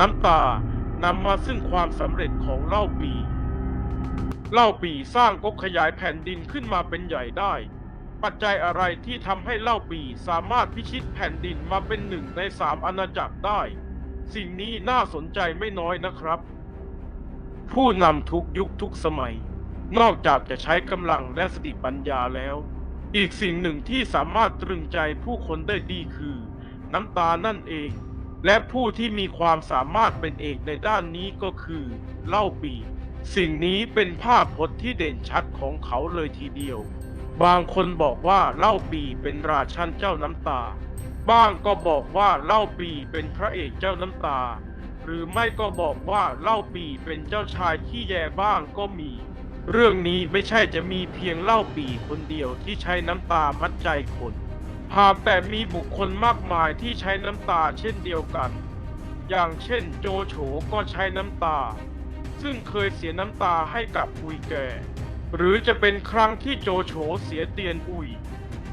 น้ำตานำมาซึ่งความสำเร็จของเล่าปี เล่าปีสร้างก๊กขยายแผ่นดินขึ้นมาเป็นใหญ่ได้ ปัจจัยอะไรที่ทำให้เล่าปีสามารถพิชิตแผ่นดินมาเป็นหนึ่งในสามอาณาจักรได้ สิ่งนี้น่าสนใจไม่น้อยนะครับ ผู้นำทุกยุคทุกสมัย นอกจากจะใช้กำลังและสติปัญญาแล้ว อีกสิ่งหนึ่งที่สามารถตรึงใจผู้คนได้ดีคือ น้ำตานั่นเอง และผู้ที่มีความสามารถเป็นเอกในด้านนี้ก็คือเล่าปี สิ่งนี้เป็นภาพพจน์ที่เด่นชัดของเขาเลยทีเดียว บางคนบอกว่าเล่าปีเป็นราชันเจ้าน้ำตา บ้างก็บอกว่าเล่าปีเป็นพระเอกเจ้าน้ำตา หรือไม่ก็บอกว่าเล่าปีเป็นเจ้าชายที่แย่บ้างก็มี เรื่องนี้ไม่ใช่จะมีเพียงเล่าปีคนเดียวที่ใช้น้ำตามัดใจคน หากแต่มีบุคคลมากมายที่ใช้น้ำตาเช่นเดียวกัน อย่างเช่นโจโฉก็ใช้น้ำตา ซึ่งเคยเสียน้ำตาให้กับอุยแก่ หรือจะเป็นครั้งที่โจโฉเสียเตียนอุย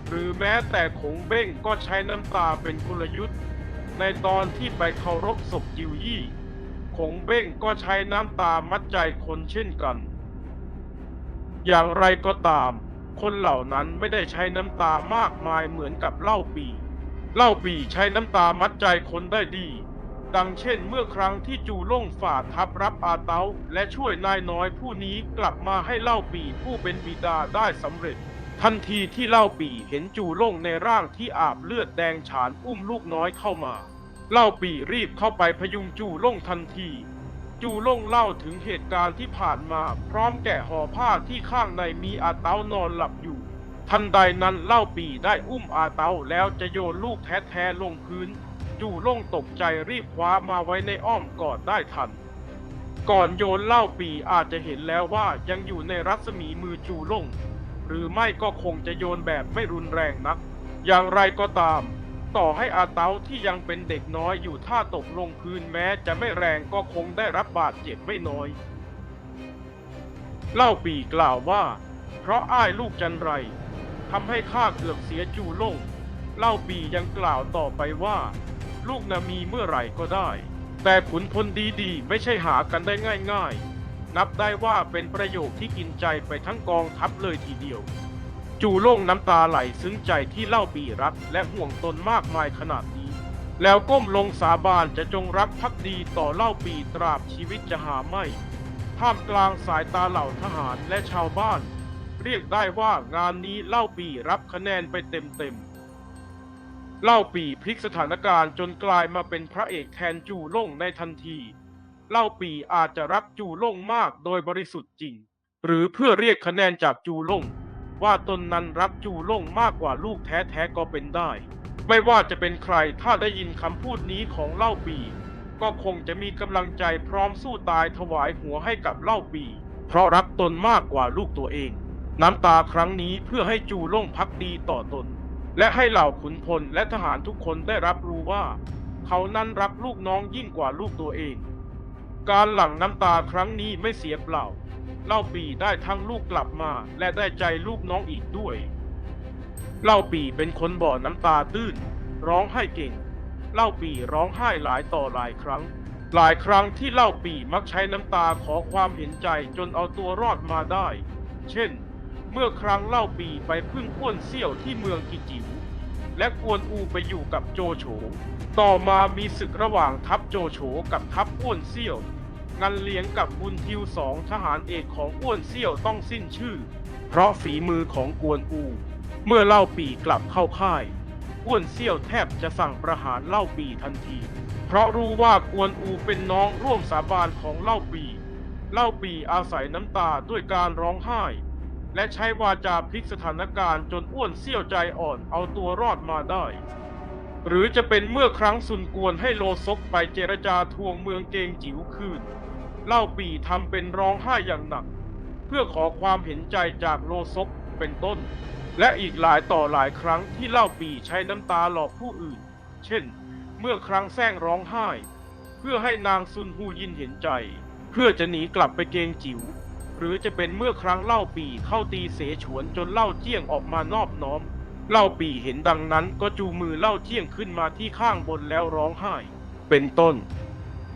หรือแม้แต่ขงเบ้งก็ใช้น้ำตาเป็นกลยุทธ์ ในตอนที่ไปเคารพศพจิวยี่ ขงเบ้งก็ใช้น้ำตามัดใจคนเช่นกัน อย่างไรก็ตาม คนเหล่านั้นไม่ได้ใช้น้ำตามากมายเหมือนกับเล่าปีเล่าปีใช้น้ำตามัดใจคนได้ดี ดังเช่นเมื่อครั้งที่จูล่งฝ่าทัพรับอาเตาและช่วยนายน้อยผู้นี้กลับมาให้เล่าปีผู้เป็นบิดาได้สำเร็จ ทันทีที่เล่าปีเห็นจูล่งในร่างที่อาบเลือดแดงฉานอุ้มลูกน้อยเข้ามา เล่าปีรีบเข้าไปพยุงจูล่งทันที จูล่งเล่าถึงเหตุการณ์ที่ผ่านมา พร้อมแกะห่อผ้าที่ข้างในมีอาเตานอนหลับอยู่ ทันใดนั้นเล่าปีได้อุ้มอาเตาแล้วจะโยนลูกแท้ๆลงพื้น จูล่งตกใจรีบคว้ามาไว้ในอ้อมกอดได้ทัน ก่อนโยนเล่าปีอาจจะเห็นแล้วว่ายังอยู่ในรัศมีมือจูล่ง หรือไม่ก็คงจะโยนแบบไม่รุนแรงนัก อย่างไรก็ตาม ต่อให้อาเตาที่ยังเป็นเด็กน้อยอยู่ท่าตกลงพื้นแม้จะไม่แรงก็คงได้รับบาดเจ็บไม่น้อย เล่าปีกล่าวว่า เพราะอ้ายลูกจันไรทำให้ข้าเกือบเสียจูลงเล่าปียังกล่าวต่อไปว่า ลูกนามีเมื่อไหร่ก็ได้ แต่ขุนพลดีๆ ไม่ใช่หากันได้ง่าย ๆ นับได้ว่าเป็นประโยคที่กินใจไปทั้งกองทัพเลยทีเดียว จูโล่งน้ำตาไหลซึ้งใจที่เล่าปีรักและห่วงตนมากมายขนาดนี้ แล้วก้มลงสาบานจะจงรักภักดีต่อเล่าปีตราบชีวิตจะหาไม่ ท่ามกลางสายตาเหล่าทหารและชาวบ้าน เรียกได้ว่างานนี้เล่าปีรับคะแนนไปเต็มๆเล่าปีพลิกสถานการณ์จนกลายมาเป็นพระเอกแทนจูโล่งในทันที เล่าปีอาจจะรักจูโล่งมากโดยบริสุทธิ์จริง หรือเพื่อเรียกคะแนนจากจูโล่ง ว่าตนนั้นรักจูโล่งมากกว่าลูกแท้ๆก็เป็นได้ ไม่ว่าจะเป็นใครถ้าได้ยินคำพูดนี้ของเล่าปี ก็คงจะมีกำลังใจพร้อมสู้ตายถวายหัวให้กับเล่าปี เพราะรักตนมากกว่าลูกตัวเอง น้ำตาครั้งนี้เพื่อให้จูโล่งพักดีต่อตน และให้เหล่าขุนพลและทหารทุกคนได้รับรู้ว่า เขานั้นรักลูกน้องยิ่งกว่าลูกตัวเอง การหลั่งน้ำตาครั้งนี้ไม่เสียเปล่า เล่าปีได้ทั้งลูกกลับมาและได้ใจลูกน้องอีกด้วย เล่าปีเป็นคนบ่อน้ำตาตื้น ร้องไห้เก่ง เล่าปีร้องไห้หลายต่อหลายครั้ง หลายครั้งที่เล่าปีมักใช้น้ำตาขอความเห็นใจจนเอาตัวรอดมาได้ เช่น เมื่อครั้งเล่าปีไปพึ่งพ้วนเซี่ยวที่เมืองกิจิว และกวนอูไปอยู่กับโจโฉ ต่อมามีศึกระหว่างทัพโจโฉกับทัพอ้วนเซี่ยวงันเลี้ยงกับบุญทิวสองทหารเอกของอ้วนเซี่ยวต้องสิ้นชื่อ เพราะฝีมือของกวนอู เมื่อเล่าปีกลับเข้าค่าย อ้วนเซี่ยวแทบจะสั่งประหารเล่าปีทันที เพราะรู้ว่ากวนอูเป็นน้องร่วมสาบานของเล่าปี เล่าปีอาศัยน้ำตาด้วยการร้องไห้ และใช้วาจาพลิกสถานการณ์จนอ้วนเซี่ยวใจอ่อนเอาตัวรอดมาได้ หรือจะเป็นเมื่อครั้งซุนกวนให้โลซกไปเจรจาทวงเมืองเกงจิ๋วคืน เล่าปีทำเป็นร้องไห้อย่างหนัก เพื่อขอความเห็นใจจากโลซกเป็นต้น และอีกหลายต่อหลายครั้งที่เล่าปีใช้น้ำตาหลอกผู้อื่น เช่น เมื่อครั้งแซงร้องไห้ เพื่อให้นางซุนฮูยินเห็นใจ เพื่อจะหนีกลับไปเกงจิ๋ว หรือจะเป็นเมื่อครั้งเล่าปีเข้าตีเสฉวนจนเล่าเจี้ยงออกมานอบน้อม เล่าปีเห็นดังนั้นก็จูมือเล่าเจี้ยงขึ้นมาที่ข้างบนแล้วร้องไห้ เป็นต้น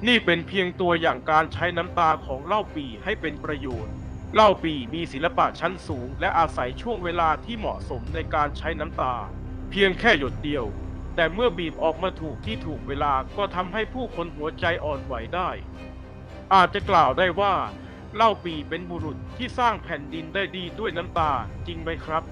นี่เป็นเพียงตัวอย่างการใช้น้ำตาของเล่าปีให้เป็นประโยชน์ เล่าปีมีศิลปะชั้นสูง และอาศัยช่วงเวลาที่เหมาะสมในการใช้น้ำตา เพียงแค่หยดเดียว แต่เมื่อบีบออกมาถูกที่ถูกเวลาก็ทำให้ผู้คนหัวใจอ่อนไหวได้ อาจจะกล่าวได้ว่า เล่าปีเป็นบุรุษที่สร้างแผ่นดินได้ดีด้วยน้ำตาจริงไหมครับ